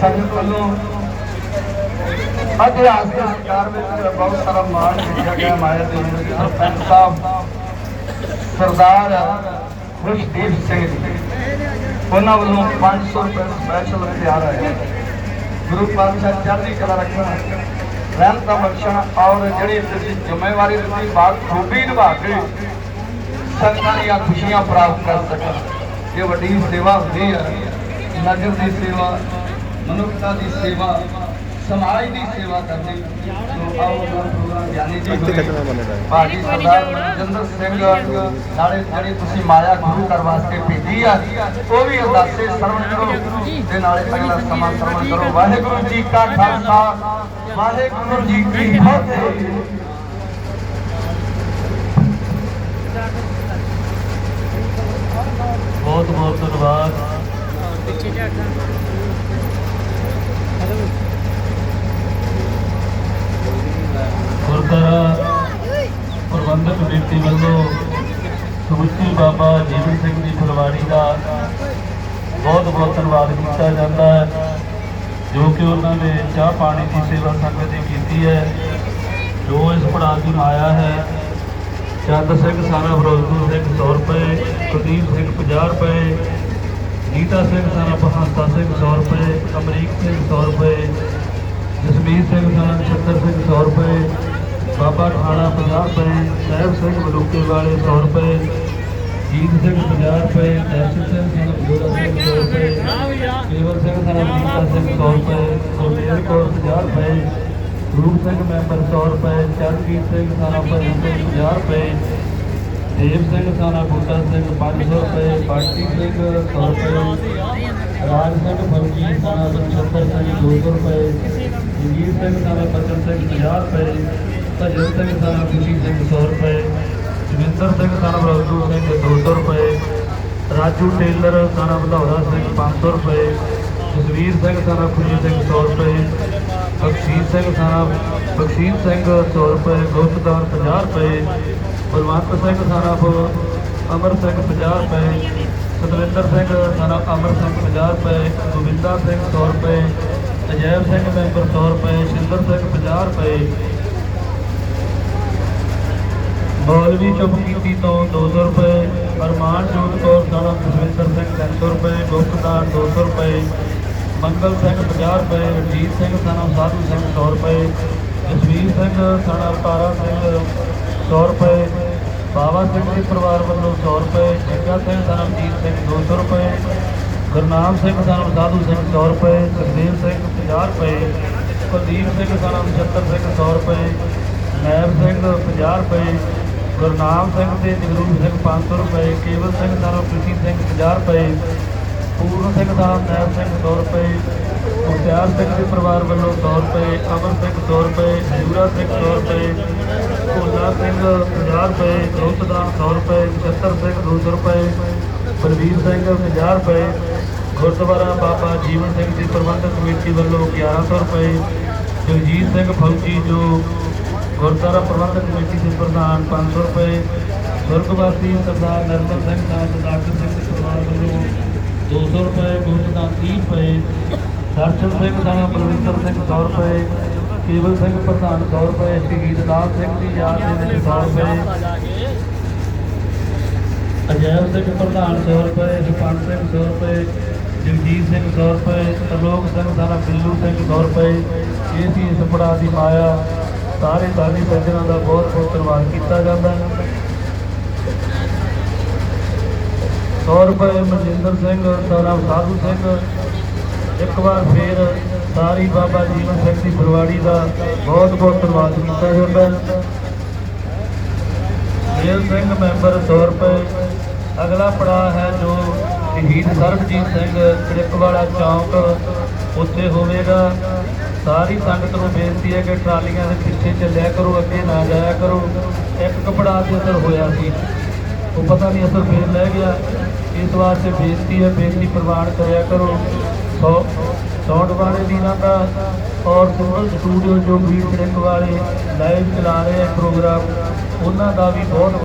ਸੰਗਤ ਵੱਲੋਂ ਅੱਜ ਆਸ ਦੇ ਸਰਕਾਰ ਵਿੱਚ ਬਹੁਤ ਸਾਰਾ ਮਾਣ ਦਿੱਤਾ ਗਿਆ ਮਾਇਆ ਦੇ ਸਰਪੰਚ ਸਾਹਿਬ ਸਰਦਾਰ ਖੁਸ਼ਦੀਪ ਸਿੰਘ ਜੀ। ਉਹਨਾਂ ਵੱਲੋਂ 500 ਰੁਪਏ ਸਪੈਸ਼ਲ ਤਿਆਰ ਹੈ ਗੁਰੂ ਪਾਤਸ਼ਾਹ ਚੜ੍ਹਦੀ ਕਲਾ ਰੱਖਣ ਰਹਿਮਤਾਂ ਬਖਸ਼ਣ ਔਰ ਜਿਹੜੀ ਤੁਸੀਂ ਜ਼ਿੰਮੇਵਾਰੀ ਦਿੱਤੀ ਬਾਤ ਖੂਬੀ ਨਿਭਾ ਕੇ ਸੰਗਤਾਂ ਦੀਆਂ ਖੁਸ਼ੀਆਂ ਪ੍ਰਾਪਤ ਕਰ ਸਕਣ। ਇਹ ਵੱਡੀ ਸੇਵਾ ਹੁੰਦੀ ਹੈ, ਨਗਰ ਦੀ ਸੇਵਾ ਮਨੁੱਖਤਾ ਦੀ ਸੇਵਾ ਸਮਾਜ ਦੀ ਸੇਵਾ ਕਰਨੀ। ਸੋ ਆਓ ਦਾ ਪ੍ਰੋਗਰਾਮ ਗਿਆਨੀ ਜੀ। ਭਾਜੀ ਸਰਦਾਰ ਮਨਜਿੰਦਰ ਸਿੰਘ ਨਾਲੇ ਜਿਹੜੀ ਤੁਸੀਂ ਮਾਇਆ ਗੁਰੂ ਕਰ ਵਾਸਤੇ ਭੇਜੀ ਆ ਉਹ ਵੀ ਅਰਦਾਸੇ ਸਰਵਣ ਕਰੋ। ਤੇ ਨਾਲੇ ਅਗਲਾ ਸਮਾਂ ਸਰਵਣ ਕਰੋ। ਵਾਹਿਗੁਰੂ ਜੀ ਕਾ ਖਾਲਸਾ ਵਾਹਿਗੁਰੂ ਜੀ ਕੀ ਫਤਿਹ। ਬਹੁਤ ਬਹੁਤ ਧੰਨਵਾਦ। ਗੁਰਦੁਆਰਾ ਪ੍ਰਬੰਧਕ ਕਮੇਟੀ ਵੱਲੋਂ ਸਮੁੱਚੀ ਬਾਬਾ ਜੀਵਨ ਸਿੰਘ ਦੀ ਫੁਲਵਾੜੀ ਦਾ ਬਹੁਤ ਬਹੁਤ ਧੰਨਵਾਦ ਕੀਤਾ ਜਾਂਦਾ ਹੈ, ਜੋ ਕਿ ਉਹਨਾਂ ਨੇ ਚਾਹ ਪਾਣੀ ਦੀ ਸੇਵਾ ਸੰਗਤ ਦੀ ਕੀਤੀ ਹੈ, ਜੋ ਇਸ ਪੜਾਅ ਦੀ ਆਇਆ ਹੈ। ਚੰਦ ਸਿੰਘ, ਸਾਰਾ ਫਿਰੋਜ਼ਪੁਰ ਸਿੰਘ 100 ਰੁਪਏ, ਕੁਲਦੀਪ ਸਿੰਘ 50 ਰੁਪਏ ਨੀਤਾ ਸਿੰਘ ਸਾਨਾ ਬਹੰਤਾ ਸਿੰਘ 100 ਰੁਪਏ ਅਮਰੀਕ ਸਿੰਘ 100 ਰੁਪਏ ਜਸਮੀਤ ਸਿੰਘ ਸਾਨਾ ਨਛੱਤਰ ਸਿੰਘ 100 ਰੁਪਏ ਬਾਬਾ ਠਾਣਾ 50 ਰੁਪਏ ਸਾਹਿਬ ਸਿੰਘ ਮਲੂਕੇ ਵਾਲੇ 100 ਰੁਪਏ ਜੀਤ ਸਿੰਘ 50 ਰੁਪਏ ਦਰਸ਼ਨ ਸਿੰਘ ਸਾਨਾ ਬਦੋਰਾ ਸਿੰਘ 100 ਰੁਪਏ ਕੇਵਲ ਸਿੰਘ ਸਾਨਾ ਨੀਤਾ ਸਿੰਘ 100 ਰੁਪਏ ਗੁਰਮੇਲ ਕੌਰ 50 ਰੁਪਏ ਰੂਪ ਸਿੰਘ ਮੈਂਬਰ 100 ਰੁਪਏ ਚਰਨਜੀਤ ਸਿੰਘ ਸਾਨਾ ਭਜਨ ਸਿੰਘ 50 ਰੁਪਏ ਦੇਵ ਸਿੰਘ ਸਾਨਾ ਬੂਟਾ ਸਿੰਘ 500 ਰੁਪਏ ਬਾਟੀ ਸਿੰਘ 100 ਰੁਪਏ ਰਾਜ ਸਿੰਘ ਫੌਜੀ ਸਾਨਾ 75 ਸਿੰਘ 200 ਰੁਪਏ ਜਗੀਰ ਸਿੰਘ ਸਾਨਾ ਬਚਨ ਸਿੰਘ 50 ਰੁਪਏ ਭਜਨ ਸਿੰਘ ਸਾਨਾ ਖੁਸ਼ੀ ਸਿੰਘ 100 ਰੁਪਏ ਜਵਿੰਦਰ ਸਿੰਘ ਸਾਨਾ ਬਲਦੂ ਸਿੰਘ 200 ਰੁਪਏ ਰਾਜੂ ਟੇਲਰ ਸਾਨਾ ਵਧੌਰਾ ਸਿੰਘ 500 ਰੁਪਏ ਜਸਵੀਰ ਸਿੰਘ ਸਾਨਾ ਖੁਸ਼ੀ ਸਿੰਘ 100 ਰੁਪਏ ਬਖਸ਼ੀਸ਼ ਸਿੰਘ ਸਾਨਾ ਬਖਸ਼ੀਸ਼ ਸਿੰਘ 100 ਰੁਪਏ ਗੁਰਦਾਨ 50 ਰੁਪਏ ਬਲਵੰਤ ਸਿੰਘ ਸਾਨਾ ਅਮਰ ਸਿੰਘ 50 ਰੁਪਏ ਸਤਵਿੰਦਰ ਸਿੰਘ ਸਾਨਾ ਅਮਰ ਸਿੰਘ 50 ਰੁਪਏ ਗੋਬਿੰਦਾ ਸਿੰਘ 100 ਰੁਪਏ ਅਜੈਬ ਸਿੰਘ ਮੈਂਬਰ 100 ਰੁਪਏ ਸ਼ਿੰਦਰ ਸਿੰਘ 50 ਰੁਪਏ ਮੌਲਵੀ ਚੁੱਪ ਕੀਤੀ ਤੋਂ 200 ਰੁਪਏ ਅਰਮਾਨ ਜੋਤ ਕੌਰ ਸਾਨਾ ਜਸਵਿੰਦਰ ਸਿੰਘ 300 ਰੁਪਏ ਗੁਪਤਦਾਨ 200 ਰੁਪਏ ਮੰਗਲ ਸਿੰਘ 50 ਰੁਪਏ ਰਣਜੀਤ ਸਿੰਘ ਸਾਨਾ ਸਾਧੂ ਸਿੰਘ 100 ਰੁਪਏ ਜਸਵੀਰ ਸਿੰਘ ਸਾਨਾ ਤਾਰਾ ਸਿੰਘ 100 ਰੁਪਏ ਬਾਬਾ ਸਿੰਘ ਦੇ ਪਰਿਵਾਰ ਵੱਲੋਂ 100 ਰੁਪਏ ਜੱਗਾ ਸਿੰਘ ਸਾਨਾ ਮਜੀਤ ਸਿੰਘ 200 ਰੁਪਏ ਗੁਰਨਾਮ ਸਿੰਘ ਸਾਨਾ ਸਾਧੂ ਸਿੰਘ 100 ਰੁਪਏ ਸੁਖਦੇਵ ਸਿੰਘ 50 ਰੁਪਏ ਕੁਲਦੀਪ ਸਿੰਘ ਸਾਨਾ ਨਛੱਤਰ ਸਿੰਘ 100 ਰੁਪਏ ਨੈਬ ਸਿੰਘ 50 ਰੁਪਏ ਗੁਰਨਾਮ ਸਿੰਘ ਤੇ ਜਗਰੂਪ ਸਿੰਘ 500 ਰੁਪਏ ਕੇਵਲ ਸਿੰਘ ਸਾਨਾ ਪ੍ਰੀਤੀ ਸਿੰਘ 50 ਰੁਪਏ ਪੂਰਨ ਸਿੰਘ ਦਾ ਨੈਬ ਸਿੰਘ 100 ਰੁਪਏ ਮੁਖਤਿਆਰ ਸਿੰਘ ਦੇ ਪਰਿਵਾਰ ਵੱਲੋਂ 100 ਰੁਪਏ ਅਮਰ ਸਿੰਘ 100 ਰੁਪਏ ਜੂਰਾ ਸਿੰਘ 100 ਰੁਪਏ ਭੋਲਾ ਸਿੰਘ 50 ਰੁਪਏ ਗੌਤਦਾਨ 100 ਰੁਪਏ ਨਛੱਤਰ ਸਿੰਘ 200 ਰੁਪਏ ਬਲਵੀਰ ਸਿੰਘ 50 ਰੁਪਏ ਗੁਰਦੁਆਰਾ ਬਾਬਾ ਜੀਵਨ ਸਿੰਘ ਦੀ ਪ੍ਰਬੰਧਕ ਕਮੇਟੀ ਵੱਲੋਂ 1100 ਰੁਪਏ ਜਗਜੀਤ ਸਿੰਘ ਫੌਜੀ ਜੋ ਗੁਰਦੁਆਰਾ ਪ੍ਰਬੰਧਕ ਕਮੇਟੀ ਦੇ ਪ੍ਰਧਾਨ 500 ਰੁਪਏ ਸੁਰਗਵਾਸੀ ਸਰਦਾਰ ਨਰਮਲ ਸਿੰਘ ਸਾਹਿਬ ਡਾਕਟਰ ਸਿੰਘ ਦੇ ਪਰਿਵਾਰ ਵੱਲੋਂ 200 ਰੁਪਏ ਗੁਰਦਾਨ 30 ਰੁਪਏ। ਦਰਸ਼ਨ ਸਿੰਘ ਸਾਨਾ ਬਲਵਿੰਦਰ ਸਿੰਘ 100 ਰੁਪਏ, ਕੇਵਲ ਸਿੰਘ ਪ੍ਰਧਾਨ 100 ਰੁਪਏ, ਸ਼ਹੀਦ ਲਾਲ ਸਿੰਘ ਦੀ ਯਾਦ ਦੇ ਵਿੱਚ 100 ਰੁਪਏ। ਅਜੈਬ ਸਿੰਘ ਪ੍ਰਧਾਨ 100 ਰੁਪਏ ਜਪਨ ਸਿੰਘ 100 ਰੁਪਏ, ਜਗਜੀਤ ਸਿੰਘ 100 ਰੁਪਏ, ਤਰਲੋਕ ਸਿੰਘ ਸਾਨਾ ਬਿੱਲੂ ਸਿੰਘ 100 ਰੁਪਏ। ਇਹ ਸੀ ਇਸ ਪੜਾ ਦੀ ਮਾਇਆ। ਸਾਰੇ ਦਾਨੀ ਸੱਜਣਾਂ ਦਾ ਬਹੁਤ ਬਹੁਤ ਧੰਨਵਾਦ ਕੀਤਾ ਜਾਂਦਾ। ਹੈ 100 ਰੁਪਏ ਮਨਜਿੰਦਰ ਸਿੰਘ ਸਾਰਾ ਸਾਧੂ ਸਿੰਘ। ਇੱਕ ਵਾਰ ਫੇਰ ਸਾਰੀ ਬਾਬਾ ਜੀਵਨ ਸਿੰਘ ਦੀ ਫਰਵਾੜੀ ਦਾ ਬਹੁਤ ਬਹੁਤ ਧੰਨਵਾਦ ਕੀਤਾ ਜਾਂਦਾ। ਹੈ ਮੇਲ ਸਿੰਘ ਮੈਂਬਰ 100 ਰੁਪਏ। ਅਗਲਾ ਪੜਾਅ ਹੈ ਜੋ ਸ਼ਹੀਦ ਸਰਬਜੀਤ ਸਿੰਘ ਤ੍ਰਿਪਵਾਲਾ ਚੌਂਕ। ਉੱਥੇ ਹੋਵੇਗਾ। ਸਾਰੀ ਸੰਗਤ ਨੂੰ ਬੇਨਤੀ ਹੈ ਕਿ ਟਰਾਲੀਆਂ ਦੇ ਪਿੱਛੇ ਚੱਲਿਆ ਕਰੋ, ਅੱਗੇ ਨਾ ਜਾਇਆ ਕਰੋ। ਇੱਕ ਕਪੜਾ ਤੇ ਅਸਰ ਹੋਇਆ ਸੀ। ਉਹ ਪਤਾ ਨਹੀਂ ਅਸਰ ਫੇਰ ਲੈ ਗਿਆ। ਇਸ ਵਾਸਤੇ ਬੇਨਤੀ ਹੈ ਬੇਨਤੀ ਪ੍ਰਵਾਨ ਕਰਿਆ ਕਰੋ। ਸੌ ਸੌਂਡ ਵਾਲੇ ਦਿਨਾਂ ਦਾ ਔਰ ਸਿੰਗਲ ਸਟੂਡੀਓ ਜੋ ਵੀਰ ਸਿੰਘ ਵਾਲੇ ਲਾਈਵ ਚਲਾ ਰਹੇ ਆ ਪ੍ਰੋਗਰਾਮ ਉਹਨਾਂ ਦਾ ਵੀ ਬਹੁਤ